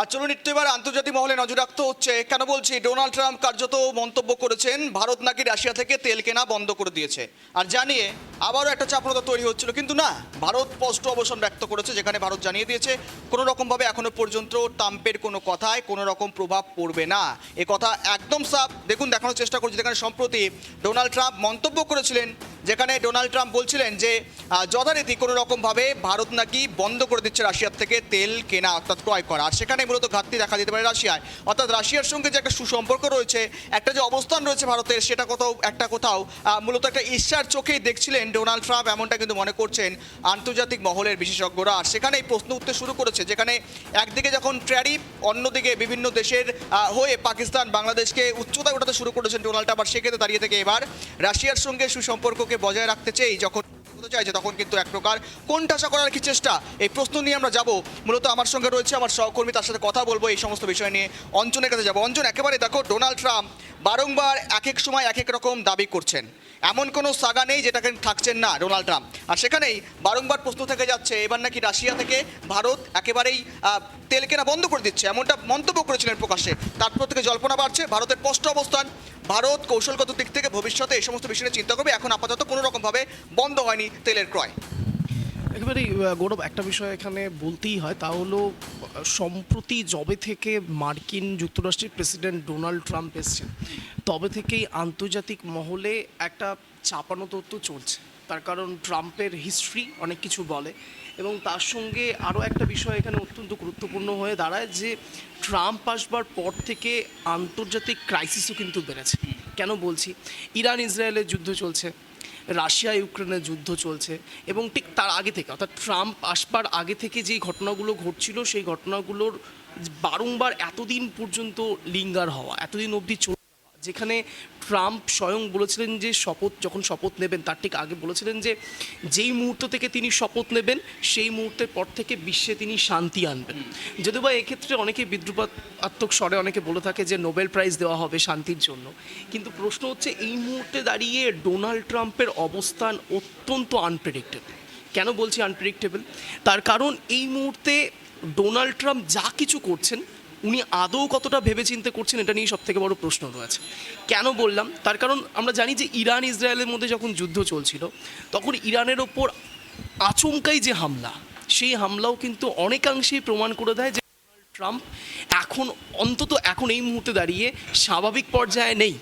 আর চলুন একটু এবার আন্তর্জাতিক মহলে নজর রাখতে হচ্ছে। কেন বলছি? ডোনাল্ড ট্রাম্প কার্যত মন্তব্য করেছেন, ভারত নাকি রাশিয়া থেকে তেল কেনা বন্ধ করে দিয়েছে। আর জানিয়ে আবারও একটা চাপড়তা তৈরি হচ্ছিল। কিন্তু না, ভারত স্পষ্ট অবসান ব্যক্ত করেছে, যেখানে ভারত জানিয়ে দিয়েছে, কোনো রকমভাবে এখনও পর্যন্ত ট্রাম্পের কোনো কথায় কোনো রকম প্রভাব পড়বে না। এ কথা একদম সাফ। দেখুন, দেখানোর চেষ্টা করছি যেখানে সম্প্রতি ডোনাল্ড ট্রাম্প মন্তব্য করেছিলেন যেখানে ডোনাল্ড ট্রাম্প বলছিলেন যে যথারীতি কোনো রকমভাবে ভারত নাকি বন্ধ করে দিচ্ছে রাশিয়ার থেকে তেল, কেনা অর্থাৎ ক্রয় করা। আর সেখানে মূলত ঘাটতি দেখা দিতে পারে রাশিয়ায়। অর্থাৎ রাশিয়ার সঙ্গে যে একটা সুসম্পর্ক রয়েছে, একটা যে অবস্থান রয়েছে ভারতের, সেটা কোথাও, একটা কোথাও মূলত একটা ঈর্ষার চোখেই দেখছিলেন ডোনাল্ড ট্রাম্প, এমনটা কিন্তু মনে করছেন আন্তর্জাতিক মহলের বিশেষজ্ঞরা। আর সেখানে এই প্রশ্ন উঠতে শুরু করেছে, যেখানে একদিকে যখন ট্র্যারিফ অন্যদিকে বিভিন্ন দেশের হয়ে পাকিস্তান, বাংলাদেশকে উচ্চতায় ওঠাতে শুরু করেছেন ডোনাল্ড ট্রাম্প, আর সেক্ষেত্রে দাঁড়িয়ে থেকে এবার রাশিয়ার সঙ্গে সুসম্পর্ককে বজায় রাখতে চেয়ে যখন চাইছে তখন কিন্তু এক প্রকার কোনটাসা করার কি চেষ্টা? এই প্রশ্ন নিয়ে আমরা যাব। মূলত আমার সঙ্গে রয়েছে আমার সহকর্মী, তার সাথে কথা বলব এই সমস্ত বিষয় নিয়ে। অঞ্চনের কাছে যাব। অঞ্জন একেবারে দেখো, ডোনাল্ড ট্রাম্প বারংবার এক এক সময় এক এক রকম দাবি করছেন। এমন কোনো সাগা নেই যেটাকে থাকছেন না ডোনাল্ড ট্রাম্প। আর সেখানেই বারংবার প্রশ্ন থেকে যাচ্ছে, এবার নাকি রাশিয়া থেকে ভারত একেবারেই তেল কেনা বন্ধ করে দিচ্ছে, এমনটা মন্তব্য করেছিলেন প্রকাশ্যে। তারপর থেকে জল্পনা বাড়ছে, ভারতের স্পষ্ট অবস্থান, ভারত কৌশলগত দিক থেকে ভবিষ্যতে এই সমস্ত বিষয়ে চিন্তা করবে, এখন আপাতত কোনো রকমভাবে বন্ধ হয়নি তেলের ক্রয়। একেবারেই গৌরব, একটা বিষয় এখানে বলতেই হয়, তা হলো সম্প্রতি জবে থেকে মার্কিন যুক্তরাষ্ট্রের প্রেসিডেন্ট ডোনাল্ড ট্রাম্প এসছেন, তবে থেকেই আন্তর্জাতিক মহলে একটা চাপানো তথ্য চলছে। তার কারণ ট্রাম্পের হিস্ট্রি অনেক কিছু বলে এবং তার সঙ্গে আরও একটা বিষয় এখানে অত্যন্ত গুরুত্বপূর্ণ হয়ে দাঁড়ায় যে ট্রাম্প আসবার পর থেকে আন্তর্জাতিক ক্রাইসিসও কিন্তু বেড়েছে। কেন বলছি? ইরান ইসরায়েলের যুদ্ধ চলছে রাশিয়া, ইউক্রেনের যুদ্ধ চলছে এবং ঠিক তার আগে থেকে, অর্থাৎ ট্রাম্প আসবার আগে থেকে যেই ঘটনাগুলো ঘটছিল, সেই ঘটনাগুলোর বারংবার এতদিন পর্যন্ত লিঙ্গার হওয়া, এতদিন অবধি যেখানে ট্রাম্প স্বয়ং বলেছিলেন যে শপথ যখন শপথ নেবেন তার ঠিক আগে বলেছিলেন যে যেই মুহূর্ত থেকে তিনি শপথ নেবেন সেই মুহূর্তের পর থেকে বিশ্বে তিনি শান্তি আনবেন। যদিও বা এক্ষেত্রে অনেকে বিদ্রুপাত্মক স্বরে অনেকে বলে থাকে যে নোবেল প্রাইজ দেওয়া হবে শান্তির জন্য। কিন্তু প্রশ্ন হচ্ছে এই মুহূর্তে দাঁড়িয়ে ডোনাল্ড ট্রাম্পের অবস্থান অত্যন্ত আনপ্রেডিক্টেবল কেন বলছি আনপ্রেডিক্টেবল তার কারণ এই মুহূর্তে ডোনাল্ড ট্রাম্প যা কিছু করছেন উনি আদৌ কতটা ভেবে ভেবেচিন্তে করছেন এটা নিয়ে সব থেকে বড় প্রশ্ন রয়েছে। কেন বললাম? তার কারণ আমরা জানি যে ইরান, ইসরায়েলের মধ্যে যখন যুদ্ধ চলছিল, তখন ইরানের ওপর আচমকাই যে হামলা, সেই হামলাও কিন্তু অনেকাংশেই প্রমাণ করে দেয় যে ট্রাম্প এখন অন্তত এখন এই মুহূর্তে দাঁড়িয়ে স্বাভাবিক পর্যায়ে নেই।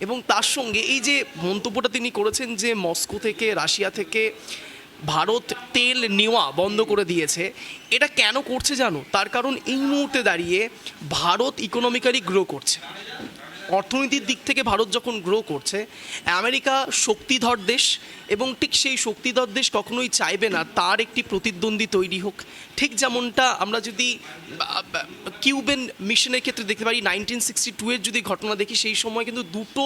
এবং তার সঙ্গে এই যে মন্তব্যটা তিনি করেছেন যে মস্কো থেকে, রাশিয়া থেকে ভারত তেল নেওয়া বন্ধ করে দিয়েছে। এটা কেন করছে জানো? তার কারণ এই মুহূর্তে দাঁড়িয়ে ভারত ইকোনমিক্যালি গ্রো করছে। অর্থনীতির দিক থেকে ভারত যখন গ্রো করছে, আমেরিকা শক্তিধর দেশ এবং ঠিক সেই শক্তিধর দেশ কখনোই চাইবে না, তার একটি প্রতিদ্বন্দ্বী তৈরি হোক। ঠিক যেমনটা আমরা যদি কিউবেন মিশনের ক্ষেত্রে দেখতে পারি নাইনটিন সিক্সটি টু এর যদি ঘটনা দেখি, সেই সময় কিন্তু দুটো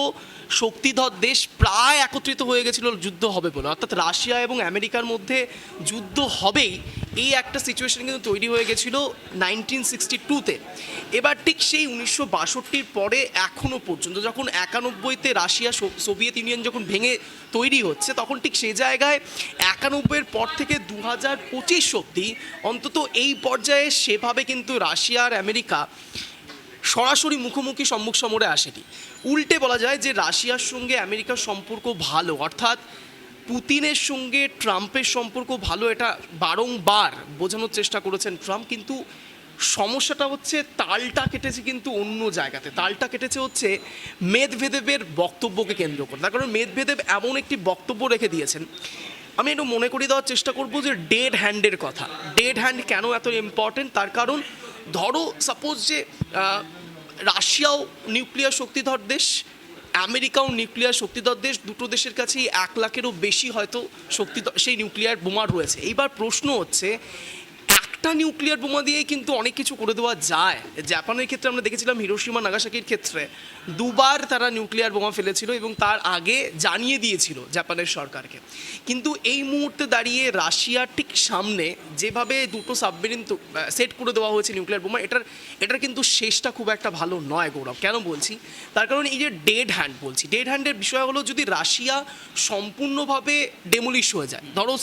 শক্তিধর দেশ প্রায় একত্রিত হয়ে গেছিল, যুদ্ধ হবে বলে। অর্থাৎ রাশিয়া এবং আমেরিকার মধ্যে যুদ্ধ হবেই। এই একটা সিচুয়েশন কিন্তু তৈরি হয়ে গেছিল নাইনটিন সিক্সটি টুতে এবার ঠিক সেই উনিশশো বাষট্টির পরে এখনও পর্যন্ত যখন একানব্বইতে রাশিয়া সোভিয়েত ইউনিয়ন যখন ভেঙে তৈরি হচ্ছে, তখন ঠিক সেই জায়গায় একানব্বইয়ের পর থেকে দু হাজার পঁচিশ অব্দি অন্তত এই পর্যায়ে সেভাবে কিন্তু রাশিয়া আর আমেরিকা সরাসরি মুখোমুখি সম্মুখ সমরে আসেনি। উল্টে বলা যায় যে রাশিয়ার সঙ্গে আমেরিকার সম্পর্ক ভালো, অর্থাৎ পুতিনের সঙ্গে ট্রাম্পের সম্পর্ক ভালো এটা বারংবার বোঝানোর চেষ্টা করেছেন ট্রাম্প, কিন্তু সমস্যাটা হচ্ছে তালটা কেটেছে কিন্তু অন্য জায়গাতে। তালটা কেটেছে হচ্ছে মেদভেদেবের বক্তব্যকে কেন্দ্র করে। তার কারণ মেদভেদেব এমন একটি বক্তব্য রেখে দিয়েছেন। আমি একটু মনে করিয়ে দেওয়ার চেষ্টা করব যে ডেড হ্যান্ডের কথা। ডেড হ্যান্ড কেন এত ইম্পর্টেন্ট তার কারণ ধরো সাপোজ যে রাশিয়াও নিউক্লিয়ার শক্তিধর দেশ আমেরিকাও নিউক্লিয়ার শক্তিধর দেশ দুটো দেশের কাছেই এক লাখেরও বেশি হয়তো শক্তি সেই নিউক্লিয়ার বোমা রয়েছে। এইবার প্রশ্ন হচ্ছে একটা নিউক্লিয়ার বোমা দিয়েই কিন্তু অনেক কিছু করে দেওয়া যায়। জাপানের ক্ষেত্রে আমরা দেখেছিলাম হিরোশিমা, নাগাসাকির ক্ষেত্রে দুবার তারা নিউক্লিয়ার বোমা ফেলেছিল এবং তার আগে জানিয়ে দিয়েছিল জাপানের সরকারকে। কিন্তু এই মুহূর্তে দাঁড়িয়ে রাশিয়ার ঠিক সামনে যেভাবে দুটো সাবমেরিন সেট করে দেওয়া হয়েছে নিউক্লিয়ার বোমা, এটার এটার কিন্তু শেষটা খুব একটা ভালো নয় গৌরব। কেন বলছি? তার কারণ এই যে ডেড হ্যান্ড বলছি ডেড হ্যান্ডের বিষয় হলো যদি রাশিয়া সম্পূর্ণভাবে ডেমোলিশ হয়ে যায়, ধরো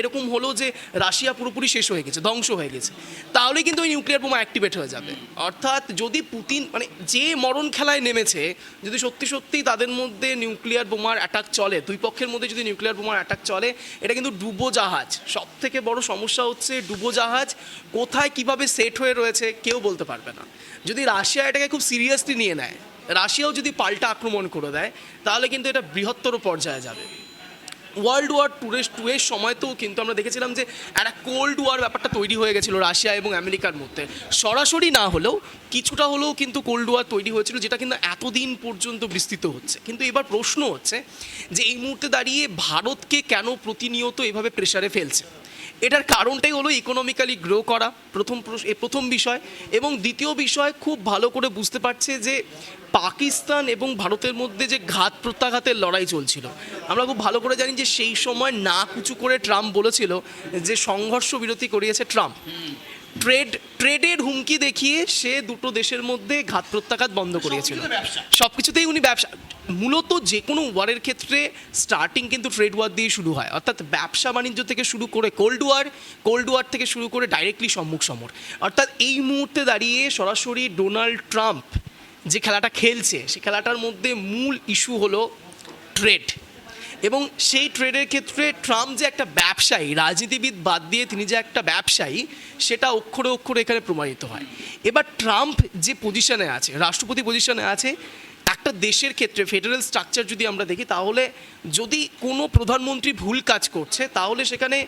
এরকম হলো যে রাশিয়া পুরোপুরি শেষ হয়ে গেছে, ধ্বংস হয়ে গেছে। তাহলে কিন্তু ওই নিউক্লিয়ার বোমা অ্যাক্টিভেট হয়ে যাবে। অর্থাৎ যদি পুতিন মানে যে মরণ খেলায় নেমেছে, যদি সত্যি সত্যি তাদের মধ্যে নিউক্লিয়ার বোমার অ্যাটাক চলে, দুই পক্ষের মধ্যে যদি নিউক্লিয়ার বোমার অ্যাটাক চলে, এটা কিন্তু ডুবো জাহাজ সব থেকে বড় সমস্যা হচ্ছে ডুবো জাহাজ কোথায় কীভাবে সেট হয়ে রয়েছে, কেউ বলতে পারবে না। যদি রাশিয়া এটাকে খুব সিরিয়াসলি নিয়ে নেয়, রাশিয়াও যদি পাল্টা আক্রমণ করে দেয়, তাহলে কিন্তু এটা বৃহত্তর পর্যায়ে যাবে। ওয়ার্ল্ড ওয়ার টুরের টু এর সময়তেও কিন্তু আমরা দেখেছিলাম যে একটা কোল্ড ওয়ার ব্যাপারটা তৈরি হয়ে গেছিল রাশিয়া এবং আমেরিকার মধ্যে। সরাসরি না হলেও কিছুটা হলেও কিন্তু কোল্ড ওয়ার তৈরি হয়েছিল, যেটা কিন্তু এতদিন পর্যন্ত বিস্তৃত হচ্ছে। কিন্তু এবার প্রশ্ন হচ্ছে যে এই মুহূর্তে দাঁড়িয়ে ভারতকে কেন প্রতিনিয়ত এভাবে প্রেশারে ফেলছে? এটার কারণটাই হলো ইকোনমিক্যালি গ্রো করা, প্রথম প্রথম বিষয়। এবং দ্বিতীয় বিষয়, খুব ভালো করে বুঝতে পারছে যে পাকিস্তান এবং ভারতের মধ্যে যে ঘাত প্রত্যাঘাতের লড়াই চলছিল। আমরা খুব ভালো করে জানি যে সেই সময় না কুচু করে ট্রাম্প বলেছিল যে সংঘর্ষ বিরতি করিয়েছে ট্রাম্প। ট্রেড ট্রেডের হুমকি দেখিয়ে সে দুটো দেশের মধ্যে ঘাত প্রত্যাঘাত বন্ধ করিয়েছিল। সব কিছুতেই উনি ব্যবসা মূলত যে কোনো ওয়ারের ক্ষেত্রে স্টার্টিং কিন্তু ট্রেড ওয়ার দিয়ে শুরু হয়। অর্থাৎ ব্যবসা বাণিজ্য থেকে শুরু করে কোল্ড ওয়ার কোল্ড ওয়ার থেকে শুরু করে ডাইরেক্টলি সম্মুখ সমর। অর্থাৎ এই মুহূর্তে দাঁড়িয়ে সরাসরি ডোনাল্ড ট্রাম্প যে খেলাটা খেলছে সে খেলাটার মধ্যে মূল ইস্যু হলো ট্রেড এবং সেই ট্রেডের ক্ষেত্রে ট্রাম্প যে একটা ব্যবসায়ী, রাজনীতিবিদ বাদ দিয়ে তিনি যে একটা ব্যবসায়ী, সেটা অক্ষরে অক্ষরে এখানে প্রমাণিত হয়। এবার ট্রাম্প যে পজিশনে আছে, রাষ্ট্রপতি পজিশনে আছে, একটা দেশের ক্ষেত্রে ফেডারেল স্ট্রাকচার যদি আমরা দেখি, তাহলে যদি কোনো প্রধানমন্ত্রী ভুল কাজ করছে, তাহলে সেখানে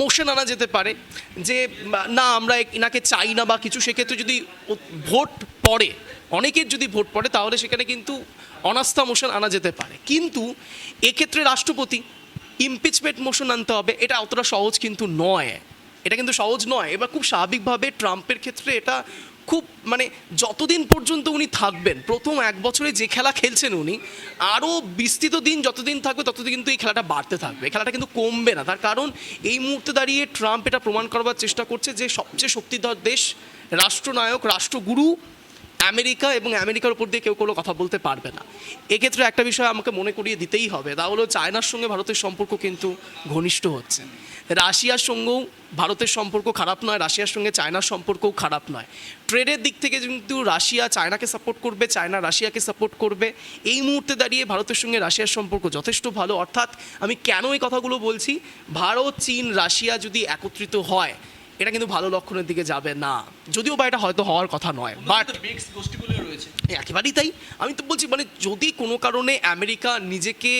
মোশন আনা যেতে পারে যে, না, আমরা এনাকে চাই না বা কিছু, সেক্ষেত্রে যদি ভোট পড়ে অনেকের যদি ভোট পড়ে, তাহলে সেখানে কিন্তু অনাস্থা মোশন আনা যেতে পারে। কিন্তু এক্ষেত্রে রাষ্ট্রপতি ইমপিচমেন্ট মোশন আনতে হবে, এটা অতটা সহজ কিন্তু নয়। এটা কিন্তু সহজ নয়, এবার খুব স্বাভাবিকভাবে ট্রাম্পের ক্ষেত্রে এটা খুব মানে যতদিন পর্যন্ত উনি থাকবেন, প্রথম এক বছরে যে খেলা খেলছেন উনি, আরও বিস্তৃত দিন যতদিন থাকবে, ততদিন কিন্তু এই খেলাটা বাড়তে থাকবে। এই খেলাটা কিন্তু কমবে না। তার কারণ এই মুহূর্তে দাঁড়িয়ে ট্রাম্প এটা প্রমাণ করবার চেষ্টা করছে যে সবচেয়ে শক্তিধর দেশ, রাষ্ট্রনায়ক, রাষ্ট্রগুরু আমেরিকা এবং আমেরিকার উপর দিয়ে কেউ কোনো কথা বলতে পারবে না। এক্ষেত্রে একটা বিষয় আমাকে মনে করিয়ে দিতেই হবে, তা হলো চায়নার সঙ্গে ভারতের সম্পর্ক কিন্তু ঘনিষ্ঠ হচ্ছে। রাশিয়ার সঙ্গেও ভারতের সম্পর্ক খারাপ নয়, রাশিয়ার সঙ্গে চায়নার সম্পর্কও খারাপ নয়। ট্রেডের দিক থেকে কিন্তু রাশিয়া চায়নাকে সাপোর্ট করবে, চায়না রাশিয়াকে সাপোর্ট করবে। এই মুহূর্তে দাঁড়িয়ে ভারতের সঙ্গে রাশিয়ার সম্পর্ক যথেষ্ট ভালো। অর্থাৎ আমি কেন এই কথাগুলো বলছি? ভারত, চীন, রাশিয়া যদি একত্রিত হয় এটা কিন্তু ভালো লক্ষণের দিকে যাবে না। যদিও বা এটা হয়তো হওয়ার কথা নয় বাট একেবারেই তাই। আমি তো বলছি মানে যদি কোনো কারণে আমেরিকা নিজেকে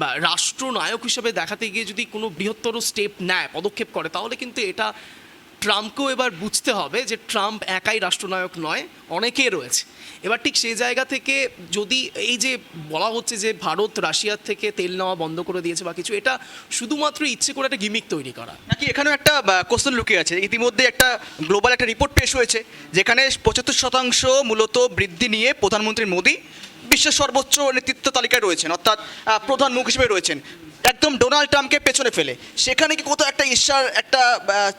বা রাষ্ট্রনায়ক হিসেবে দেখাতে গিয়ে যদি কোনো বৃহত্তর স্টেপ নেয় পদক্ষেপ করে তাহলে কিন্তু এটা ট্রাম্পকেও এবার বুঝতে হবে যে ট্রাম্প একাই রাষ্ট্রনায়ক নয়, অনেকে রয়েছে। এবার ঠিক সেই জায়গা থেকে যদি এই যে বলা হচ্ছে যে ভারত রাশিয়ার থেকে তেল নেওয়া বন্ধ করে দিয়েছে বা কিছু, এটা শুধুমাত্র ইচ্ছে করে একটা গিমিক তৈরি করা। নাকি এখানেও একটা কোশ্চেন লুকিয়ে আছে, ইতিমধ্যে একটা গ্লোবাল একটা রিপোর্ট পেশ হয়েছে, যেখানে পঁচাত্তর শতাংশ মূলত বৃদ্ধি নিয়ে প্রধানমন্ত্রী মোদী বিশ্বের সর্বোচ্চ নেতৃত্ব তালিকায় রয়েছেন, অর্থাৎ প্রধান মুখ হিসেবে রয়েছেন। একদম ডোনাল্ড ট্রাম্পকে পেছনে ফেলে। সেখানে কি কোথাও একটা ঈশ্বর একটা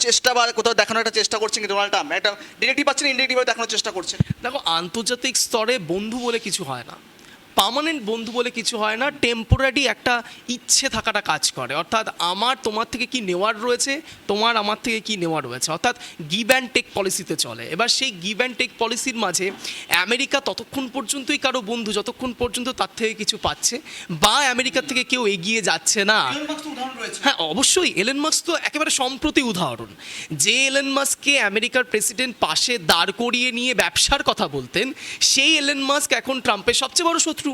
চেষ্টা বা কোথাও দেখানোর একটা চেষ্টা করছেন কি ডোনাল্ড ট্রাম্প? একটা ডিরেক্টিভ পাচ্ছেন ইনডিরেক্টিভ দেখানোর চেষ্টা করছেন দেখো, আন্তর্জাতিক স্তরে বন্ধু বলে কিছু হয় না। পার্মানেন্ট বন্ধু বলে কিছু হয় না টেম্পোরারি একটা ইচ্ছে থাকাটা কাজ করে। অর্থাৎ আমার তোমার থেকে কি নেওয়ার রয়েছে তোমার আমার থেকে কি নেওয়ার রয়েছে। অর্থাৎ গিভ অ্যান্ড টেক পলিসিতে চলে। এবার সেই গিভ অ্যান্ড টেক পলিসির মাঝে আমেরিকা ততক্ষণ পর্যন্তই কারও বন্ধু যতক্ষণ পর্যন্ত তার থেকে কিছু পাচ্ছে বা আমেরিকার থেকে কেউ এগিয়ে যাচ্ছে না। হ্যাঁ অবশ্যই এলেন মাস্ক তো একেবারে সম্প্রতি উদাহরণ। যে এলেন মাস্ককে আমেরিকার প্রেসিডেন্ট পাশে দাঁড় করিয়ে নিয়ে ব্যবসার কথা বলতেন সেই এলেন মাস্ক এখন ট্রাম্পের সবচেয়ে বড় শত্রু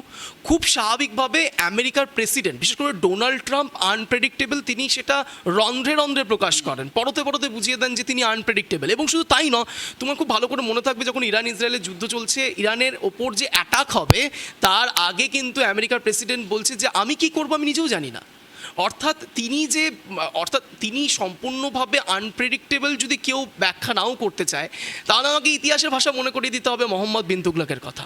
খুব স্বাভাবিকভাবে আমেরিকার প্রেসিডেন্ট, বিশেষ করে ডোনাল্ড ট্রাম্প আনপ্রেডিক্টেবল তিনি সেটা রন্ধ্রে রন্ধ্রে প্রকাশ করেন। পরতে পরতে বুঝিয়ে দেন যে তিনি আনপ্রেডিক্টেবল এবং শুধু তাই নয়, তোমার খুব ভালো করে মনে থাকবে যখন ইরান ইসরায়েলের যুদ্ধ চলছে, ইরানের ওপর যে অ্যাটাক হবে, তার আগে কিন্তু আমেরিকার প্রেসিডেন্ট বলছে যে আমি কি করব আমি নিজেও জানি না। অর্থাৎ তিনি যে, অর্থাৎ তিনি সম্পূর্ণভাবে আনপ্রেডিক্টেবল যদি কেউ ব্যাখ্যা নাও করতে চায়, তাহলে আমাকে ইতিহাসের ভাষা মনে করিয়ে দিতে হবে মোহাম্মদ বিন তুগলকের কথা।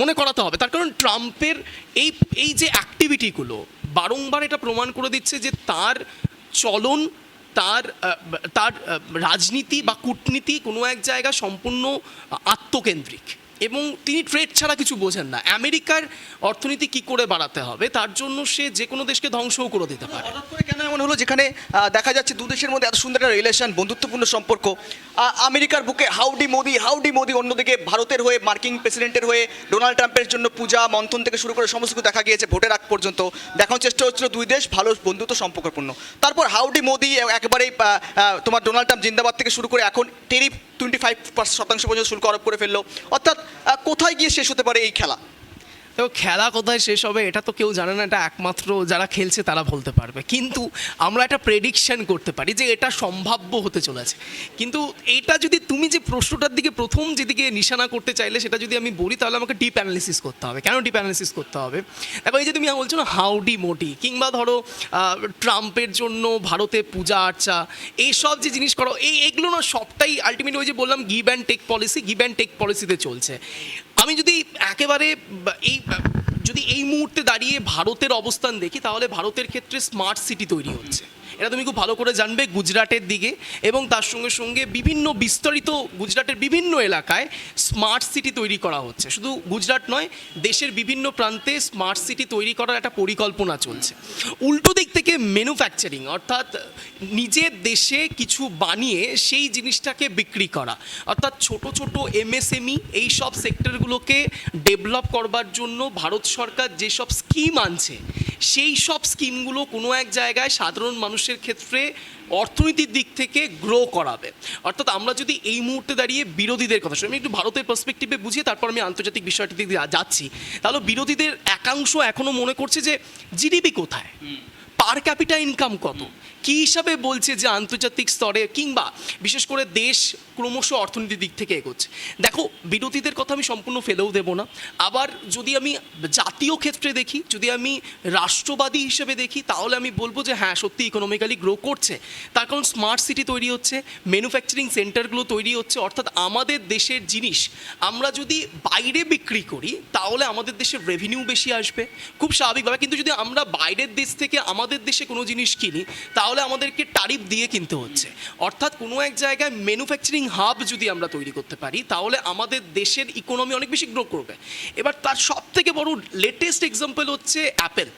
মনে করাতে হবে। তার কারণ ট্রাম্পের এই এই যে অ্যাক্টিভিটিগুলো বারংবার এটা প্রমাণ করে দিচ্ছে যে তার চলন, তার তার রাজনীতি বা কূটনীতি কোনো এক জায়গা সম্পূর্ণ আত্মকেন্দ্রিক। এবং তিনি ট্রেড ছাড়া কিছু বোঝেন না। আমেরিকার অর্থনীতি কি করে বাড়াতে হবে, তার জন্য সে যে কোনো দেশকে ধ্বংসও করে দিতে পারে। কেন এমন হলো যেখানে দেখা যাচ্ছে দু দেশের মধ্যে এত সুন্দর একটা রিলেশন বন্ধুত্বপূর্ণ সম্পর্ক? আমেরিকার বুকে হাউডি মোদি হাউডি মোদি অন্যদিকে ভারতের হয়ে, মার্কিন প্রেসিডেন্টের হয়ে ডোনাল্ড ট্রাম্পের জন্য পূজা, মন্থন থেকে শুরু করে সমস্ত কিছু দেখা গিয়েছে ভোটের আগ পর্যন্ত। দেখানোর চেষ্টা হচ্ছিল দুই দেশ ভালো বন্ধুত্ব সম্পর্কপূর্ণ। তারপর হাউডি মোদি একেবারেই তোমার ডোনাল্ড ট্রাম্প জিন্দাবাদ থেকে শুরু করে এখন টেরিফ টোয়েন্টি ফাইভ শতাংশ পর্যন্ত শুল্ক আরোপ করে ফেলল। অর্থাৎ কোথায় গিয়ে শেষ হতে পারে এই খেলা? তো খেলা কোথায় শেষ হবে এটা তো কেউ জানে না, এটা একমাত্র যারা খেলছে তারা বলতে পারবে। কিন্তু আমরা একটা প্রেডিকশন করতে পারি যে এটা সম্ভাব্য হতে চলেছে। কিন্তু এটা যদি তুমি যে প্রশ্নটার দিকে প্রথম যেদিকে নিশানা করতে চাইলে সেটা যদি আমি বলি, তাহলে আমাকে ডিপ অ্যানালিসিস করতে হবে। কেন ডিপ অ্যানালিসিস করতে হবে? দেখো, এই যে তুমি বলছো না হাউডি মোটি কিংবা ধরো ট্রাম্পের জন্য ভারতে পূজা আর্চা এইসব যে জিনিস করো, এই এগুলো না সবটাই আলটিমেটলি ওই যে বললাম give and take policy give and take পলিসিতে চলছে। আমি যদি একেবারে এই যদি এই মুহূর্তে দাঁড়িয়ে ভারতের অবস্থান দেখি তাহলে ভারতের ক্ষেত্রে স্মার্ট সিটি তৈরি হচ্ছে। এটা তুমি খুব ভালো করে জানবে গুজরাটের দিকে এবং তার সঙ্গে সঙ্গে বিভিন্ন বিস্তারিত গুজরাটের বিভিন্ন এলাকায় স্মার্ট সিটি তৈরি করা হচ্ছে। শুধু গুজরাট নয়, দেশের বিভিন্ন প্রান্তে স্মার্ট সিটি তৈরি করার একটা পরিকল্পনা চলছে। উল্টো দিক থেকে ম্যানুফ্যাকচারিং অর্থাৎ নিজের দেশে কিছু বানিয়ে সেই জিনিসটাকে বিক্রি করা। অর্থাৎ ছোট ছোট এমএসএমই এই সব সেক্টরগুলোকে ডেভেলপ করবার জন্য ভারত সরকার যেসব স্কিম আনছে সেই সব স্কিমগুলো কোনো এক জায়গায় সাধারণ মানুষের ক্ষেত্রে অর্থনীতির দিক থেকে গ্রো করাবে। অর্থাৎ আমরা যদি এই মুহূর্তে দাঁড়িয়ে বিরোধীদের কথা শুনি, আমি একটু ভারতের পার্সপেক্টিভে বুঝিয়ে তারপর আমি আন্তর্জাতিক বিষয়টির দিকে যাচ্ছি। তাহলে বিরোধীদের একাংশ এখনও মনে করছে যে জিডিপি কোথায়? পার ক্যাপিটা ইনকাম কত? কী হিসাবে বলছে যে আন্তর্জাতিক স্তরে কিংবা বিশেষ করে দেশ ক্রমশ অর্থনীতির দিক থেকে এগোচ্ছে? দেখো বিরোধীদের কথা আমি সম্পূর্ণ ফেলেও দেবো না। আবার যদি আমি জাতীয় ক্ষেত্রে দেখি, যদি আমি রাষ্ট্রবাদী হিসেবে দেখি, তাহলে আমি বলব যে হ্যাঁ সত্যি ইকোনমিক্যালি গ্রো করছে। তার কারণ স্মার্ট সিটি তৈরি হচ্ছে ম্যানুফ্যাকচারিং সেন্টারগুলো তৈরি হচ্ছে, অর্থাৎ আমাদের দেশের জিনিস আমরা যদি বাইরে বিক্রি করি, তাহলে আমাদের দেশের রেভিনিউ বেশি আসবে। খুব স্বাভাবিকভাবে, কিন্তু যদি আমরা বাইরের দেশ থেকে আমাদের দেশে কোনো জিনিস কিনি, তাহলে আমাদেরকে টারিফ দিয়ে কিনতে হচ্ছে। অর্থাৎ কোনো এক জায়গায় ম্যানুফ্যাকচারিং হাব যদি আমরা তৈরি করতে পারি, তাহলে আমাদের দেশের ইকোনমি অনেক বেশি গ্রো করবে। এবার তার সব থেকে বড় লেটেস্ট এক্সাম্পল হচ্ছে অ্যাপেল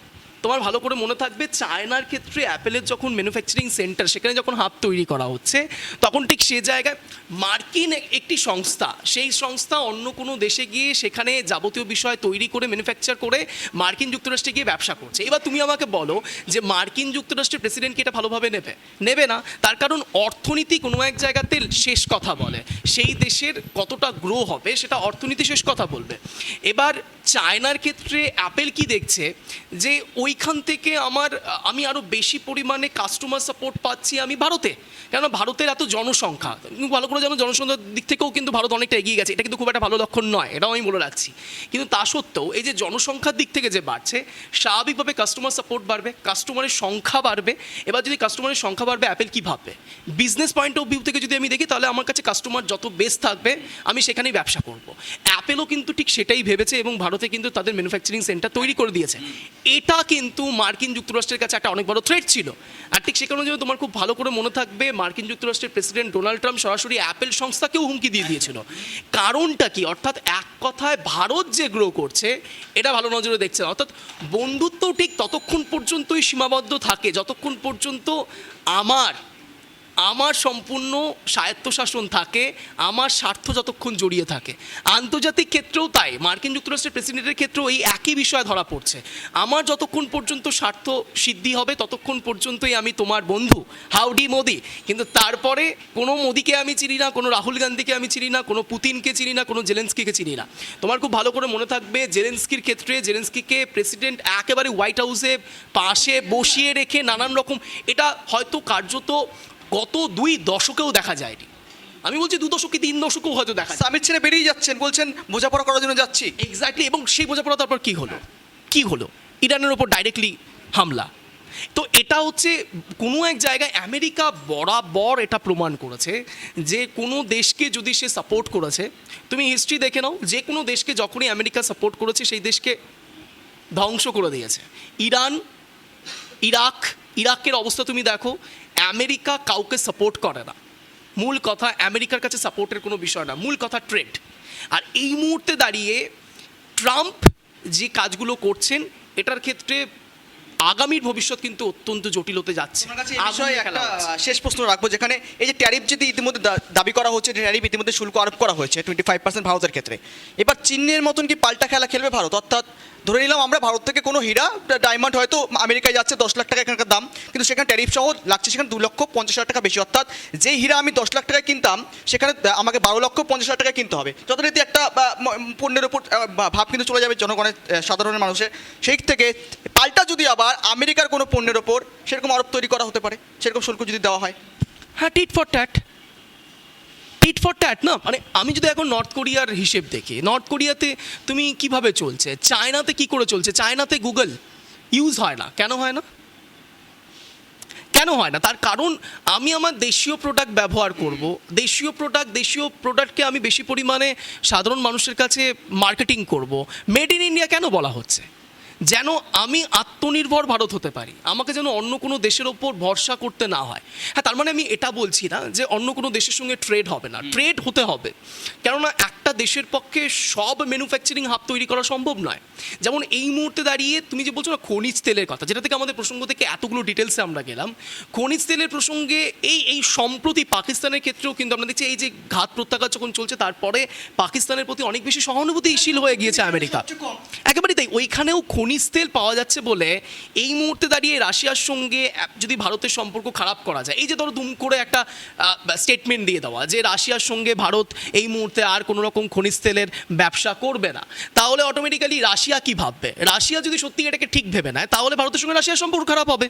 তোমার ভালো করে মনে থাকবে, চায়নার ক্ষেত্রে অ্যাপেলের যখন ম্যানুফ্যাকচারিং সেন্টার সেখানে যখন হাব তৈরি করা হচ্ছে, তখন ঠিক সে জায়গায় মার্কিন একটি সংস্থা, সেই সংস্থা অন্য কোনো দেশে গিয়ে সেখানে যাবতীয় বিষয় তৈরি করে ম্যানুফ্যাকচার করে মার্কিন যুক্তরাষ্ট্রে গিয়ে ব্যবসা করছে। এবার তুমি আমাকে বলো যে মার্কিন যুক্তরাষ্ট্রের প্রেসিডেন্ট কি এটা ভালোভাবে নেবে? নেবে না। তার কারণ অর্থনীতি কোনো এক জায়গাতে শেষ কথা বলে। সেই দেশের কতটা গ্রো হবে সেটা অর্থনীতি শেষ কথা বলবে। এবার চায়নার ক্ষেত্রে অ্যাপেল কি দেখছে? যে ওইখান থেকে আমার, আমি আরও বেশি পরিমাণে কাস্টমার সাপোর্ট পাচ্ছি আমি ভারতে। কেননা ভারতের এত জনসংখ্যা, ভালো করে জানো জনসংখ্যার দিক থেকেও কিন্তু ভারত অনেকটা এগিয়ে গেছে। এটা কিন্তু খুব একটা ভালো লক্ষণ নয়, এটাও আমি বলে রাখছি। কিন্তু তা সত্ত্বেও এই যে জনসংখ্যার দিক থেকে যে বাড়ছে, স্বাভাবিকভাবে কাস্টমার সাপোর্ট বাড়বে কাস্টমারের সংখ্যা বাড়বে। এবার যদি কাস্টমারের সংখ্যা বাড়বে অ্যাপেল কী ভাববে? বিজনেস পয়েন্ট অফ ভিউ থেকে যদি আমি দেখি, তাহলে আমার কাছে কাস্টমার যত বেস থাকবে, আমি সেখানেই ব্যবসা করব। অ্যাপেলও কিন্তু ঠিক সেটাই ভেবেছে এবং ভারতে কিন্তু তাদের ম্যানুফ্যাকচারিং সেন্টার তৈরি করে দিয়েছে। এটা কিন্তু মার্কিন যুক্তরাষ্ট্রের কাছে একটা অনেক বড় থ্রেট ছিল। আর ঠিক সে কারণে তোমার খুব ভালো করে মনে থাকবে, মার্কিন যুক্তরাষ্ট্রের প্রেসিডেন্ট ডোনাল্ড ট্রাম্প সরাসরি অ্যাপেল সংস্থাকেও হুমকি দিয়ে দিয়েছিল। কারণটা কি? অর্থাৎ এক কথায় ভারত যে গ্রো করছে, এটা ভালো নজরে দেখছে না। অর্থাৎ বন্ধুত্ব ঠিক ততক্ষণ পর্যন্তই সীমাবদ্ধ থাকে, যতক্ষণ পর্যন্ত আমার আমার সম্পূর্ণ স্বায়ত্তশাসন থাকে, আমার স্বার্থ যতক্ষণ জড়িয়ে থাকে। আন্তর্জাতিক ক্ষেত্রেও তাই, মার্কিন যুক্তরাষ্ট্রের প্রেসিডেন্টের ক্ষেত্রেও এই একই বিষয় ধরা পড়ছে। আমার যতক্ষণ পর্যন্ত স্বার্থ সিদ্ধি হবে, ততক্ষণ পর্যন্তই আমি তোমার বন্ধু। হাউডি, মোদি। কিন্তু তারপরে কোনো মোদিকে আমি চিনি না, কোনো রাহুল গান্ধীকে আমি চিনি না, কোনো পুতিনকে চিনি না, কোনো জেলেন্সকিকে চিনি না। তোমার খুব ভালো করে মনে থাকবে, জেলেন্সকির ক্ষেত্রে জেলেন্সকিকে প্রেসিডেন্ট একেবারে হোয়াইট হাউসে পাশে বসিয়ে রেখে নানান রকম, এটা হয়তো কার্যত গত দুই দশকেও দেখা যায়নি। আমি বলছি দু দশক কি তিন দশকেও হয়তো দেখা সামিট ছেড়ে বেরিয়ে যাচ্ছেন বলছেন বোঝাপড়া করার জন্য যাচ্ছি। এক্স্যাক্টলি এবং সেই বোঝাপড়া তারপর কি হলো? কি হলো? ইরানের ওপর ডাইরেক্টলি হামলা। তো এটা হচ্ছে কোনো এক জায়গায় আমেরিকা বরাবর এটা প্রমাণ করেছে যে কোনো দেশকে যদি সে সাপোর্ট করেছে তুমি হিস্ট্রি দেখে নাও যে কোনো দেশকে যখনই আমেরিকা সাপোর্ট করেছে সেই দেশকে ধ্বংস করে দিয়েছে। ইরান ইরাক ইরাকের অবস্থা তুমি দেখো আমেরিকা কাউকে সাপোর্ট করে না। মূল কথা আমেরিকার কাছে সাপোর্টের কোনো বিষয় না মূল কথা ট্রেড আর এই মুহূর্তে দাঁড়িয়ে ট্রাম্প যে কাজগুলো করছেন এটার ক্ষেত্রে আগামীর ভবিষ্যৎ কিন্তু অত্যন্ত জটিল হতে যাচ্ছে শেষ প্রশ্ন রাখব যেখানে এই যে ট্যারিফ যদি ইতিমধ্যে দাবি করা হচ্ছে ট্যারিফ ইতিমধ্যে শুল্ক আরোপ করা হয়েছে টোয়েন্টি ফাইভ পার্সেন্ট ভারতের ক্ষেত্রে। এবার চীনের মতন কি পাল্টা খেলা খেলবে ভারত? অর্থাৎ ধরে নিলাম আমরা ভারত থেকে কোনো হীরা ডায়মন্ড হয়তো আমেরিকায় যাচ্ছে, দশ লাখ টাকা এখানকার দাম। কিন্তু সেখানে ট্যারিফ সহ লাগছে, সেখানে দু লক্ষ পঞ্চাশ হাজার টাকা বেশি। অর্থাৎ যেই হীরা আমি দশ লাখ টাকায় কিনতাম, সেখানে আমাকে বারো লক্ষ পঞ্চাশ হাজার টাকায় কিনতে হবে। যথারীতি একটা পণ্যের উপর ভাব কিন্তু চলে যাবে জনগণের সাধারণ মানুষের। সেই থেকে পাল্টা যদি আবার আমেরিকার কোনো পণ্যের ওপর সেরকম আরোপ তৈরি করা হতে পারে, সেরকম শুল্ক যদি দেওয়া হয়। হ্যাঁ tit for tat. Tit for tat না? মানে আমি যদি এখন নর্থ কোরিয়ার হিসেব দেখি নর্থ কোরিয়াতে তুমি কীভাবে চলছে? চায়নাতে কি করে চলছে? চায়নাতে গুগল ইউজ হয় না। কেন হয় না? কেন হয় না? তার কারণ আমি আমার দেশীয় প্রোডাক্ট ব্যবহার করব। দেশীয় প্রোডাক্ট দেশীয় প্রোডাক্টকে আমি বেশি পরিমাণে সাধারণ মানুষের কাছে মার্কেটিং করব। মেড ইন ইন্ডিয়া কেন বলা হচ্ছে? যেন আমি আত্মনির্ভর ভারত হতে পারি। আমাকে যেন অন্য কোনো দেশের ওপর ভরসা করতে না হয়। হ্যাঁ তার মানে আমি এটা বলছি না যে অন্য কোনো দেশের সঙ্গে ট্রেড হবে না। ট্রেড হতে হবে। কেননা একটা দেশের পক্ষে সব ম্যানুফ্যাকচারিং হাব তৈরি করা সম্ভব নয়। যেমন এই মুহূর্তে দাঁড়িয়ে তুমি যে বলছো না খনিজ তেলের কথা যেটা থেকে আমাদের প্রসঙ্গ থেকে এতগুলো ডিটেলসে আমরা গেলাম। খনিজ তেলের প্রসঙ্গে এই এই সম্প্রতি পাকিস্তানের ক্ষেত্রেও কিন্তু আমরা দেখছি এই যে ঘাত প্রত্যাঘাত যখন চলছে তারপরে পাকিস্তানের প্রতি অনেক বেশি সহানুভূতিশীল হয়ে গিয়েছে আমেরিকা। একেবারেই তাই। ওইখানেও খনিজ তেল পাওয়া যাচ্ছে বলে এই মুহূর্তে দাঁড়িয়ে রাশিয়ার সঙ্গে যদি ভারতের সম্পর্ক খারাপ করা যায়, এই যে ধরো দুম করে একটা স্টেটমেন্ট দিয়ে দেওয়া যে রাশিয়ার সঙ্গে ভারত এই মুহূর্তে আর কোনো রকম খনিজ তেলের ব্যবসা করবে না, তাহলে অটোমেটিক্যালি রাশিয়া কি ভাববে? রাশিয়া যদি সত্যি এটাকে ঠিক ভেবে নেয়, তাহলে ভারতের সঙ্গে রাশিয়ার সম্পর্ক খারাপ হবে।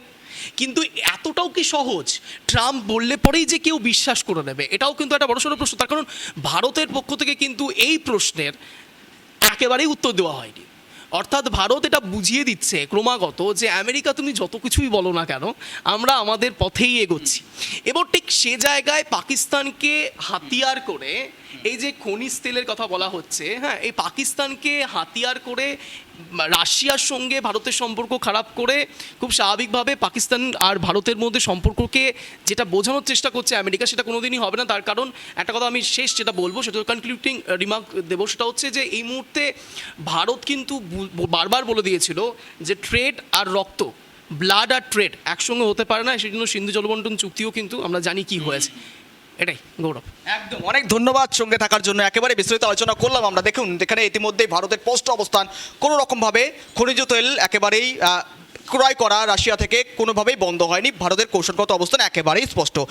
কিন্তু এতটাও কি সহজ? ট্রাম্প বললে পরেই যে কেউ বিশ্বাস করে নেবে, এটাও কিন্তু একটা বড় সড়ো প্রশ্ন। তার কারণ ভারতের পক্ষ থেকে কিন্তু এই প্রশ্নের একেবারেই উত্তর দেওয়া হয়নি। অর্থাৎ ভারত এটা বুঝিয়ে দিচ্ছে ক্রমাগত যে আমেরিকা তুমি যত কিছুই বলো না কেন, আমরা আমাদের পথেই এগোচ্ছি। এবার ঠিক সে জায়গায় পাকিস্তানকে হাতিয়ার করে, এই যে খনিজ তেলের কথা বলা হচ্ছে হ্যাঁ এই পাকিস্তানকে হাতিয়ার করে রাশিয়ার সঙ্গে ভারতের সম্পর্ক খারাপ করে খুব স্বাভাবিকভাবে পাকিস্তান আর ভারতের মধ্যে সম্পর্ককে যেটা বোঝানোর চেষ্টা করছে আমেরিকা, সেটা কোনোদিনই হবে না। তার কারণ একটা কথা আমি শেষ যেটা বলব, সেটা কনক্লুডিং রিমার্ক দেবো। সেটা হচ্ছে যে এই মুহূর্তে ভারত কিন্তু বারবার বলে দিয়েছিল যে ট্রেড আর রক্ত ব্লাড আর ট্রেড একসঙ্গে হতে পারে না। সেই জন্য সিন্ধু জলবন্টন চুক্তিও কিন্তু আমরা জানি কি হয়েছে। এটাই, গৌরব। একদম, অনেক ধন্যবাদ সঙ্গে থাকার জন্য। একেবারে বিস্তারিত আলোচনা করলাম আমরা। দেখুন, এখানে ইতিমধ্যে ভারতের পোস্ট অবস্থান কোনো রকমভাবে খনিজ তেল একেবারেই ক্রয় করা রাশিয়া থেকে কোনোভাবেই বন্ধ হয়নি। ভারতের কৌশলগত অবস্থান একেবারেই স্পষ্ট।